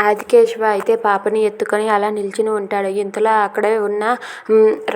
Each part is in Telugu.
ఆదికేశవ అయితే పాపని ఎత్తుకొని అలా నిల్చుని ఉంటాడు. ఇంతలో అక్కడే ఉన్న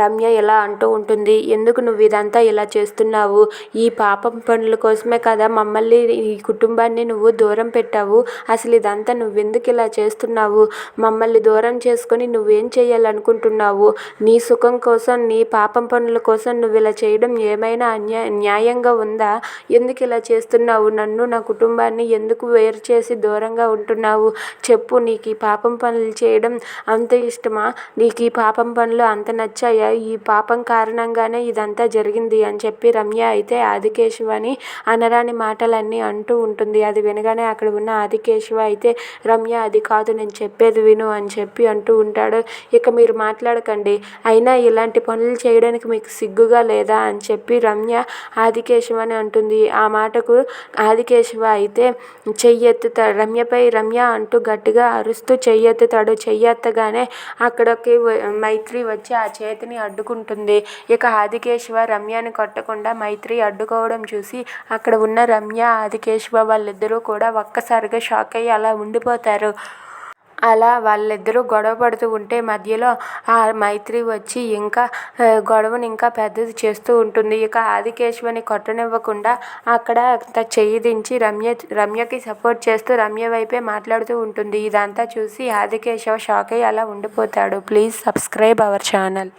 రమ్య ఇలా అంటూ ఉంటుంది ఎందుకు నువ్వు ఇదంతా ఇలా చేస్తున్నావు? ఈ పాపం పనుల కోసమే కదా మమ్మల్ని ఈ కుటుంబాన్ని నువ్వు దూరం పెట్టావు. అసలు ఇదంతా నువ్వెందుకు ఇలా చేస్తున్నావు? మమ్మల్ని దూరం చేసుకొని నువ్వేం చేయాలనుకుంటున్నావు? నీ సుఖం కోసం నీ పాపం పనుల కోసం నువ్వు ఇలా చేయడం ఏమైనా అన్యా న్యాయంగా ఉందా? ఎందుకు ఇలా చేస్తున్నావు? నన్ను నా కుటుంబాన్ని ఎందుకు వేరు చేసి దూరంగా ఉంటున్నావు? చెప్పు నీకు ఈ పాపం పనులు చేయడం అంత ఇష్టమా? నీకు ఈ పాపం పనులు అంత నచ్చాయా? ఈ పాపం కారణంగానే ఇదంతా జరిగింది అని చెప్పి రమ్య అయితే ఆదికేశవని అనరాని మాటలన్నీ అంటూ ఉంటుంది. అది వినగానే అక్కడ ఉన్న ఆదికేశవ అయితే రమ్య అది కాదు నేను చెప్పేది విను అని చెప్పి అంటూ ఉంటాడు. ఇక మీరు మాట్లాడకండి. అయినా ఇలాంటి పనులు చేయడానికి మీకు సిగ్గుగా లేదా అని చెప్పి రమ్య ఆదికేశవ అని అంటుంది. ఆ మాటకు ఆదికేశవ అయితే చెయ్యెత్తుతాడు. రమ్యపై రమ్య అంటూ గట్టిగా అరుస్తూ చెయ్యెత్తుతాడు చెయ్యెత్తగానే అక్కడికి మైత్రి వచ్చి ఆ చేతిని అడ్డుకుంటుంది. ఇక ఆదికేశవ రమ్యని కొట్టకుండా మైత్రి అడ్డుకోవడం చూసి అక్కడ ఉన్న రమ్య ఆదికేశవ వాళ్ళిద్దరూ కూడా ఒక్కసారిగా షాక్ అయ్యి అలా ఉండిపోతారు. అలా వాళ్ళిద్దరూ గొడవ పడుతూ ఉంటే మధ్యలో ఆ మైత్రి వచ్చి ఇంకా గొడవని ఇంకా పెద్దది చేస్తూ ఉంటుంది. ఇక ఆదికేశవని కొట్టనివ్వకుండా అక్కడ చెయ్యి దించి రమ్య రమ్యకి సపోర్ట్ చేస్తూ రమ్య వైపే మాట్లాడుతూ ఉంటుంది. ఇదంతా చూసి ఆదికేశవ షాక్ అయ్యి అలా ఉండిపోతాడు. Please subscribe our channel.